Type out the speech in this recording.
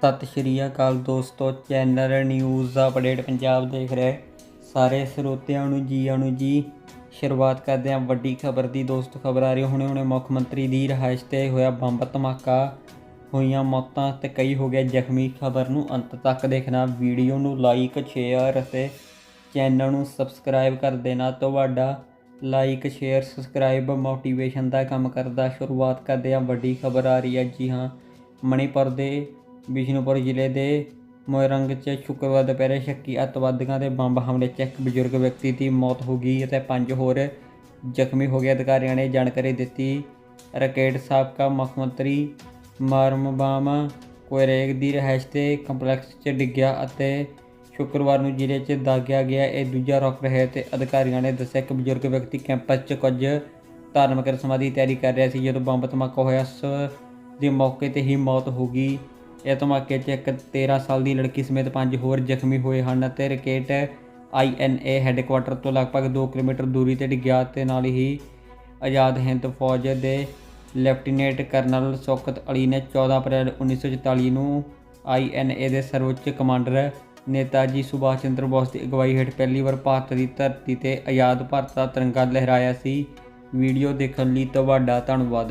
ਸਤਿ ਸ਼੍ਰੀ ਅਕਾਲ ਦੋਸਤੋ, channel news update Punjab ਦੇਖ ਰਹੇ ਸਾਰੇ ਸਰੋਤਿਆਂ ਨੂੰ ਜੀ ਨੂੰ ਜੀ। ਸ਼ੁਰੂਆਤ ਕਰਦੇ ਹਾਂ ਵੱਡੀ ਖਬਰ ਦੀ। ਦੋਸਤ, ਖਬਰ ਆ ਰਹੀ ਹੁਣੇ ਹੁਣੇ ਮੁੱਖ ਮੰਤਰੀ ਦੀ ਰਿਹਾਇਸ਼ ਤੇ ਹੋਇਆ ਬੰਬ ਧਮਾਕਾ। ਹੋਈਆਂ ਮੌਤਾਂ ਤੇ ਕਈ ਹੋ ਗਏ ਜ਼ਖਮੀ। ਖਬਰ ਨੂੰ ਅੰਤ ਤੱਕ ਦੇਖਣਾ, ਵੀਡੀਓ ਨੂੰ ਲਾਈਕ, ਸ਼ੇਅਰ ਅਤੇ ਚੈਨਲ ਨੂੰ ਸਬਸਕ੍ਰਾਈਬ ਕਰ ਦੇਣਾ। ਤੁਹਾਡਾ ਲਾਈਕ, ਸ਼ੇਅਰ, ਸਬਸਕ੍ਰਾਈਬ ਮੋਟੀਵੇਸ਼ਨ ਦਾ ਕੰਮ ਕਰਦਾ। ਸ਼ੁਰੂਆਤ ਕਰਦੇ ਹਾਂ, ਵੱਡੀ ਖਬਰ ਆ ਰਹੀ ਹੈ ਜੀ ਹਾਂ, ਮਣੀਪੁਰ ਦੇ ਬਿਸ਼ਨੂਪੁਰ ਜ਼ਿਲ੍ਹੇ ਦੇ ਮੋਇਰੰਗ 'ਚ ਸ਼ੁੱਕਰਵਾਰ ਦੁਪਹਿਰੇ ਸ਼ੱਕੀ ਅੱਤਵਾਦੀਆਂ ਦੇ ਬੰਬ ਹਮਲੇ 'ਚ ਇੱਕ ਬਜ਼ੁਰਗ ਵਿਅਕਤੀ ਦੀ ਮੌਤ ਹੋ ਗਈ ਅਤੇ ਪੰਜ ਹੋਰ ਜ਼ਖਮੀ ਹੋ ਗਏ। ਅਧਿਕਾਰੀਆਂ ਨੇ ਜਾਣਕਾਰੀ ਦਿੱਤੀ। ਰਕੇਟ ਸਾਬਕਾ ਮੁੱਖ ਮੰਤਰੀ ਮਾਰਮਬਾਮ ਕੋਇਰੇਗ ਦੀ ਰਿਹਾਇਸ਼ ਤੇ ਕੰਪਲੈਕਸ 'ਚ ਡਿੱਗਿਆ ਅਤੇ ਸ਼ੁੱਕਰਵਾਰ ਨੂੰ ਜ਼ਿਲ੍ਹੇ 'ਚ ਦਾਗਿਆ ਗਿਆ। ਇਹ ਦੂਜਾ ਰੌਕਟ ਹੈ ਤੇ ਅਧਿਕਾਰੀਆਂ ਨੇ ਦੱਸਿਆ ਕਿ ਬਜ਼ੁਰਗ ਵਿਅਕਤੀ ਕੈਂਪਸ 'ਚ ਕੁਝ ਧਾਰਮਿਕ ਰਸਮਾਂ ਦੀ ਤਿਆਰੀ ਕਰ ਰਿਹਾ ਸੀ। ਜਦੋਂ ਬੰਬ ਧਮਾਕਾ ਹੋਇਆ, ਉਸ ਦੀ ਮੌਕੇ ਤੇ ਹੀ ਮੌਤ ਹੋ ਗਈ। ਇਹ ਧਮਾਕੇ 'ਚ ਇੱਕ 13 ਸਾਲ ਦੀ ਲੜਕੀ ਸਮੇਤ ਪੰਜ ਹੋਰ ਜ਼ਖਮੀ ਹੋਏ ਹਨ ਅਤੇ ਰਕੇਟ ਆਈਐਨਏ ਹੈੱਡਕੁਆਟਰ ਤੋਂ ਲਗਭਗ 2 ਕਿਲੋਮੀਟਰ ਦੂਰੀ ਤੇ ਡਿੱਗਿਆ ਤੇ ਨਾਲ ਹੀ ਆਜ਼ਾਦ ਹਿੰਦ ਫੌਜ ਦੇ ਲੈਫਟੀਨੈਂਟ ਕਰਨਲ ਸ਼ੌਕਤ ਅਲੀ ਨੇ 14 ਅਪ੍ਰੈਲ 1944 ਨੂੰ ਆਈਐਨਏ ਦੇ ਸਰਵਉੱਚ ਕਮਾਂਡਰ ਨੇਤਾਜੀ ਸੁਭਾਸ਼ ਚੰਦਰ ਬੋਸ ਦੀ ਅਗਵਾਈ ਹੇਠ ਪਹਿਲੀ ਵਾਰ ਭਾਰਤ ਦੀ ਧਰਤੀ ਤੇ ਆਜ਼ਾਦ ਭਾਰਤ ਦਾ ਤਿਰੰਗਾ ਲਹਿਰਾਇਆ ਸੀ। ਵੀਡੀਓ ਦੇਖਣ ਲਈ ਤੁਹਾਡਾ ਧੰਨਵਾਦ।